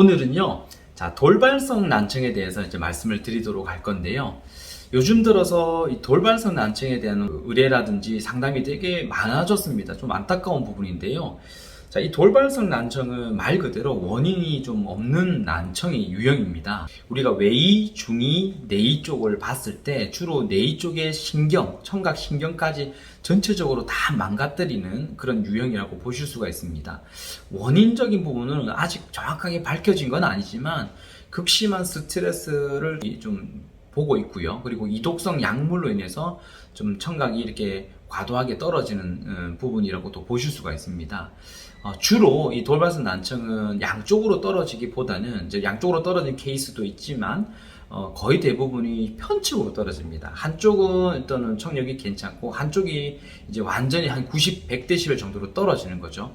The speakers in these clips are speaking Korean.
오늘은요, 자, 돌발성 난청에 대해서 이제 말씀을 드리도록 할 건데요. 요즘 들어서 이 돌발성 난청에 대한 의뢰라든지 상담이 되게 많아졌습니다. 좀 안타까운 부분인데요. 자, 이 돌발성 난청은 말 그대로 원인이 좀 없는 난청의 유형입니다. 우리가 외이, 중이, 내이 쪽을 봤을 때 주로 내이 쪽의 신경, 청각 신경까지 전체적으로 다 망가뜨리는 그런 유형이라고 보실 수가 있습니다. 원인적인 부분은 아직 정확하게 밝혀진 건 아니지만 극심한 스트레스를 좀 보고 있고요. 그리고 이독성 약물로 인해서 좀 청각이 이렇게 과도하게 떨어지는 어, 부분이라고도 보실 수가 있습니다. 어, 주로 이 돌발성 난청은 양쪽으로 떨어지기보다는 이제 양쪽으로 떨어진 케이스도 있지만 어, 거의 대부분이 편측으로 떨어집니다. 한쪽은 일단은 청력이 괜찮고 한쪽이 이제 완전히 한 90, 100데시벨 정도로 떨어지는 거죠.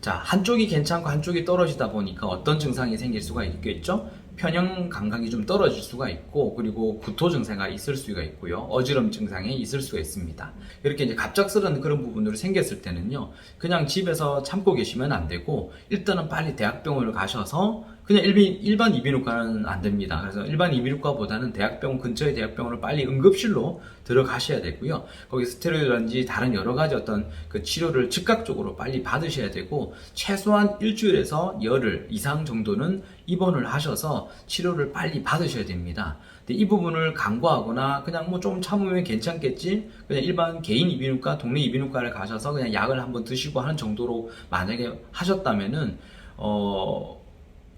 자, 한쪽이 괜찮고 한쪽이 떨어지다 보니까 어떤 증상이 생길 수가 있겠죠? 편형 감각이 좀 떨어질 수가 있고 그리고 구토 증세가 있을 수가 있고요. 어지럼 증상이 있을 수가 있습니다. 이렇게 이제 갑작스런 그런 부분으로 생겼을 때는요. 그냥 집에서 참고 계시면 안 되고 일단은 빨리 대학병원을 가셔서 그냥 일반, 일반 이비인후과는 안 됩니다. 그래서 일반 이비인후과보다는 대학병원 근처의 대학병원을 빨리 응급실로 들어가셔야 되고요. 거기 스테로이드라든지 다른 여러 가지 어떤 그 치료를 즉각적으로 빨리 받으셔야 되고 최소한 일주일에서 열흘 이상 정도는 입원을 하셔서 치료를 빨리 받으셔야 됩니다. 이 부분을 간과하거나 그냥 뭐 좀 참으면 괜찮겠지 그냥 일반 개인 이비인후과 동네 이비인후과를 가셔서 그냥 약을 한번 드시고 하는 정도로 만약에 하셨다면은 어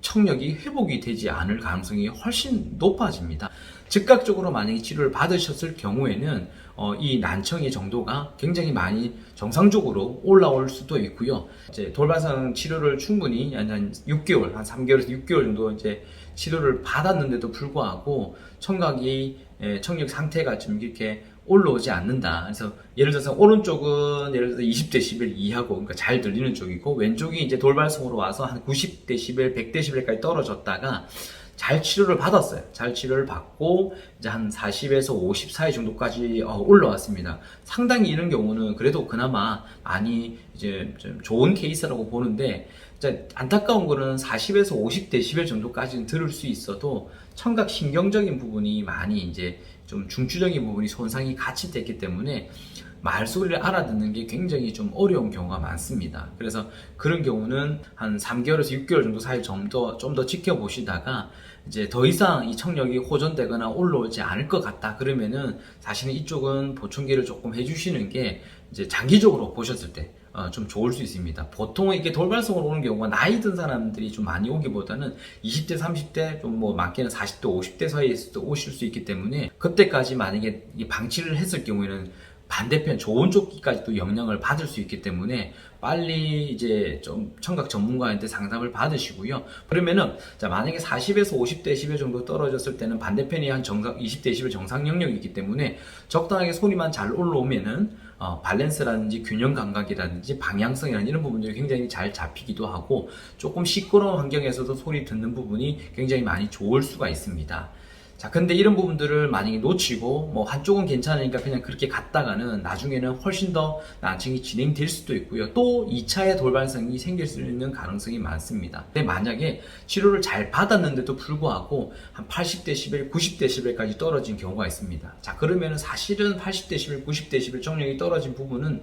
청력이 회복이 되지 않을 가능성이 훨씬 높아집니다. 즉각적으로 만약에 치료를 받으셨을 경우에는 어, 이 난청의 정도가 굉장히 많이 정상적으로 올라올 수도 있고요. 이제 돌발성 치료를 충분히 한, 한 6개월, 한 3개월에서 6개월 정도 이제 치료를 받았는데도 불구하고 청각이 예, 청력 상태가 좀 이렇게 올라오지 않는다. 그래서 예를 들어서 오른쪽은 예를 들어서 20dB 이하고 그러니까 잘 들리는 쪽이고 왼쪽이 이제 돌발성으로 와서 한 90dB, 100dB까지 떨어졌다가 잘 치료를 받았어요. 잘 치료를 받고 이제 한 40에서 50 사이 정도까지 어, 올라왔습니다. 상당히 이런 경우는 그래도 그나마 많이 이제 좀 좋은 케이스라고 보는데 안타까운 거는 40에서 50데시벨 정도까지는 들을 수 있어도 청각 신경적인 부분이 많이 이제 좀 중추적인 부분이 손상이 같이 됐기 때문에 말소리를 알아듣는 게 굉장히 좀 어려운 경우가 많습니다. 그래서 그런 경우는 한 3개월에서 6개월 정도 사이 좀더 좀 더 지켜보시다가 이제 더 이상 이 청력이 호전되거나 올라오지 않을 것 같다 그러면은 사실은 이쪽은 보충기를 조금 해주시는 게 이제 장기적으로 보셨을 때 어, 좀 좋을 수 있습니다. 보통 이게 돌발성으로 오는 경우가 나이 든 사람들이 좀 많이 오기보다는 20대, 30대, 좀 뭐 많게는 40대, 50대 사이에서도 오실 수 있기 때문에 그때까지 만약에 이 방치를 했을 경우에는 반대편 좋은 쪽 귀까지 도 영향을 받을 수 있기 때문에 빨리 이제 좀 청각 전문가한테 상담을 받으시고요. 그러면은 자 만약에 40에서 50데시벨 정도 떨어졌을 때는 반대편이 한 정상 20데시벨 정상 영역이기 때문에 적당하게 소리만 잘 올라오면은 어, 밸런스라든지 균형 감각이라든지 방향성이라는 이런 부분들이 굉장히 잘 잡히기도 하고 조금 시끄러운 환경에서도 소리 듣는 부분이 굉장히 많이 좋을 수가 있습니다. 자, 근데 이런 부분들을 만약에 놓치고, 뭐, 한쪽은 괜찮으니까 그냥 그렇게 갔다가는 나중에는 훨씬 더 난청이 진행될 수도 있고요. 또 2차의 돌발성이 생길 수 있는 가능성이 많습니다. 근데 만약에 치료를 잘 받았는데도 불구하고 한 80dB, 90dB까지 떨어진 경우가 있습니다. 자, 그러면은 사실은 80dB, 90dB 정력이 떨어진 부분은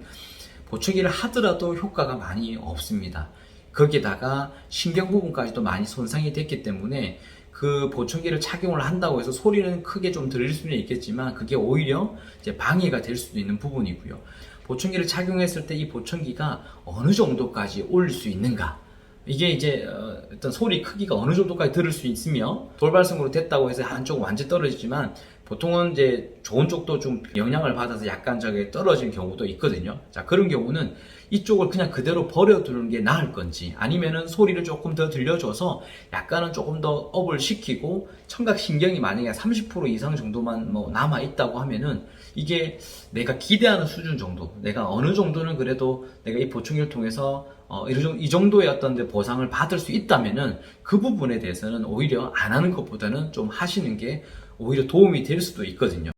보충기를 하더라도 효과가 많이 없습니다. 거기에다가 신경 부분까지도 많이 손상이 됐기 때문에 그 보청기를 착용을 한다고 해서 소리는 크게 좀 들릴 수는 있겠지만 그게 오히려 이제 방해가 될 수도 있는 부분이고요. 보청기를 착용했을 때 이 보청기가 어느 정도까지 올수 있는가? 이게 이제 어, 어떤 소리 크기가 어느 정도까지 들을 수 있으며 돌발성으로 됐다고 해서 한쪽은 완전 떨어지지만 보통은 이제 좋은 쪽도 좀 영향을 받아서 약간 저게 떨어진 경우도 있거든요. 자 그런 경우는 이쪽을 그냥 그대로 버려두는 게 나을 건지 아니면은 소리를 조금 더 들려줘서 약간은 조금 더 업을 시키고 청각 신경이 만약에 30% 이상 정도만 뭐 남아 있다고 하면은 이게 내가 기대하는 수준 정도 내가 어느 정도는 그래도 내가 이 보충기를 통해서 어, 이 정도의 어떤 데 보상을 받을 수 있다면은 그 부분에 대해서는 오히려 안 하는 것보다는 좀 하시는 게 오히려 도움이 될 수도 있거든요.